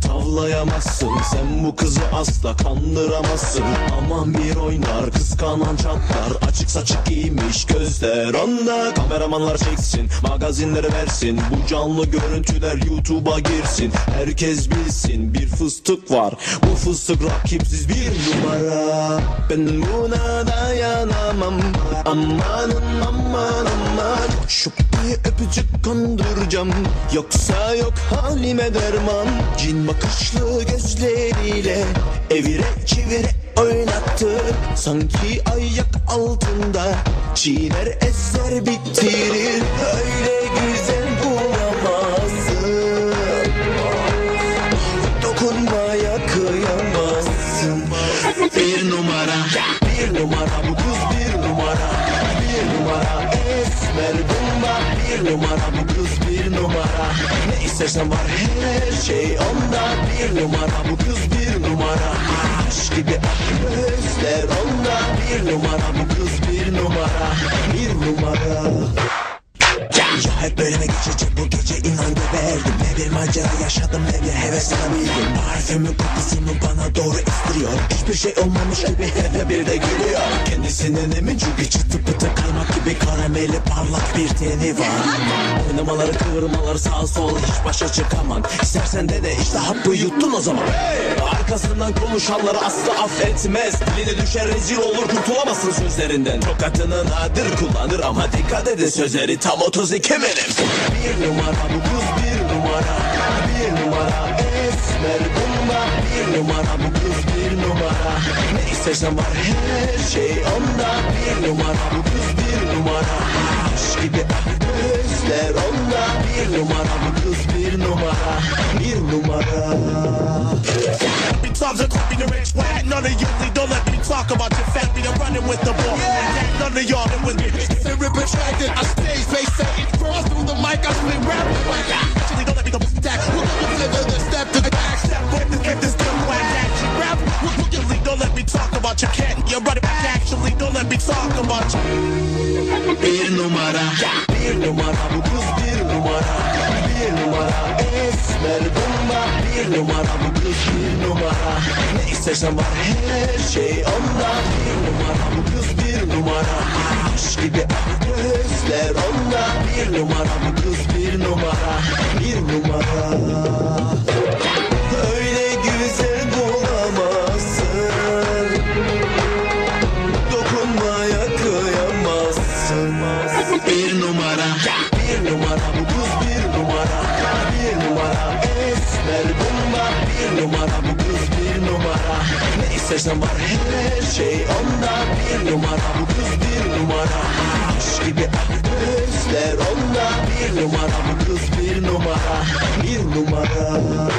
Tavlayamazsın Sen bu kızı asla kandıramazsın. Aman bir oynar kıskanan çatlar Açık saçık giymiş gözler onda. Kameramanlar çeksin magazinleri versin Bu canlı görüntüler YouTube'a girsin. Herkes bilsin bir fıstık var Bu fıstık rakipsiz bir numara. Ben buna dayanamam Amanın aman aman. Şu bir öpücük kandıracağım Yoksa yok halime derman. Cin bakışlı gözleriyle Evire çevire oynattı. Sanki ayak altında Çiğner ezer bitirir. Öyle güzel bulamazsın. Dokunmaya kıyamazsın. Bir numara Bir numara bu kız bir numara. Bir numara esmer bomba. Bir numara bu kız bir numara. Ne istersen var her şey onda Bir numara. Bu kız bir numara. Aşk gibi gözler onda Bir numara. Bu kız bir numara Bir numara. Ya hep böyle mi geçecek bu gece inan geberdim. Ne bir macera yaşadım ne bir heveslanabildim Parfümün kokusunu bana doğru istiriyor Hiçbir şey olmamış gibi hep bir de gülüyor. Kendisinin emin çünkü çıtı pıtı kaymak gibi karameli parlak bir teni var Oynamaları kıvırmaları sağ sol hiç başa çıkamam. İstersen de de işte hakkı yuttun o zaman. Arkasından konuşanları asla affetmez. Diline düşer rezil olur kurtulamazsın sözlerinden. Çok atını nadir kullanır ama dikkat edin sözleri tam 32 milim Bir numara bu kız bir numara. Bir numara esmer bomba Bir numara bu kız bir numara. Ne istersen var her şey onda. Bir numara bu kız bir numara. Aşk gibi ak gözler onda Bir numara bu kız bir numara Bir numara times are copy the rich whack. None of you don't let me talk about your fat beat. I'm running with the ball. Yeah. None of y'all been with me. They rip attracted. I stay space setting. Cross through the mic, I split rap. Actually, don't let me go stack. We'll deliver the step to the back. Step with the get this dumb whack action. Rap. Don't let me talk about your cat. You're running back. Actually, don't let me talk about you. Bir numara Bir numara bu kız bir numara Bir numara esmer bomba Bir numara bu kız bir numara. Ne istersen var her şey onda. Bir numara bu kız bir numara Aşk gibi gözler onda. Bir numara bu kız bir numara Bir numara esmer bomba Bir numara bu kız bir numara. Ne istersen var her şey onda. Bir numara bu kız bir numara. Aşk gibi ak gözler onda. Bir numara bu kız bir numara. Bir numara